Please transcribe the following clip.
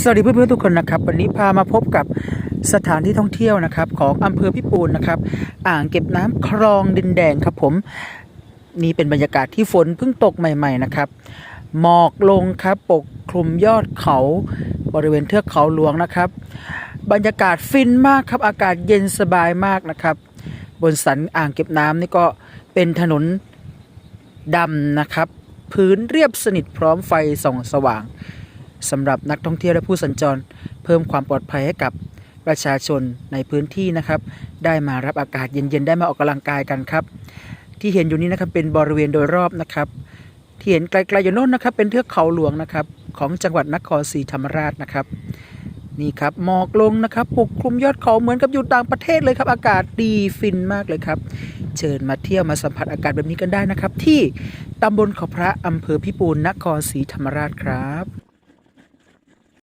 สวัสดีเพื่อนๆทุกคนนะครับ วันนี้พามาพบกับสถานที่ท่องเที่ยวนะครับ ของอำเภอพิปูนนะครับ อ่างเก็บน้ำคลองดินแดงครับผม นี่เป็นบรรยากาศที่ฝนเพิ่งตกใหม่ ๆ นะครับ หมอกลงครับปกคลุมยอดเขาบริเวณเทือกเขาหลวงนะครับ บรรยากาศฟินมากครับ อากาศเย็นสบายมากนะครับ บนสันอ่างเก็บน้ำนี่ก็เป็นถนนดำนะครับ พื้นเรียบสนิทพร้อมไฟส่องสว่าง สำหรับนักท่องเที่ยวและผู้สัญจร เพิ่มความปลอดภัยให้กับประชาชนในพื้นที่นะครับ ได้มารับอากาศเย็นๆ ได้มาออกกำลังกายกันครับ ที่เห็นอยู่นี้นะครับเป็นบริเวณโดยรอบนะครับ ที่เห็นไกลๆอยู่โน้นนะครับ เป็นเทือกเขาหลวงนะครับ ของจังหวัดนครศรีธรรมราชนะครับนี่ครับหมอกลงนะครับปกคลุมยอดเขาเหมือนกับอยู่ต่างประเทศเลยครับ อากาศดีฟินมากเลยครับ เชิญมาเที่ยวมาสัมผัสอากาศแบบนี้กันได้นะครับ ที่ตำบลเขาพระอำเภอพิปูนนครศรีธรรมราชครับ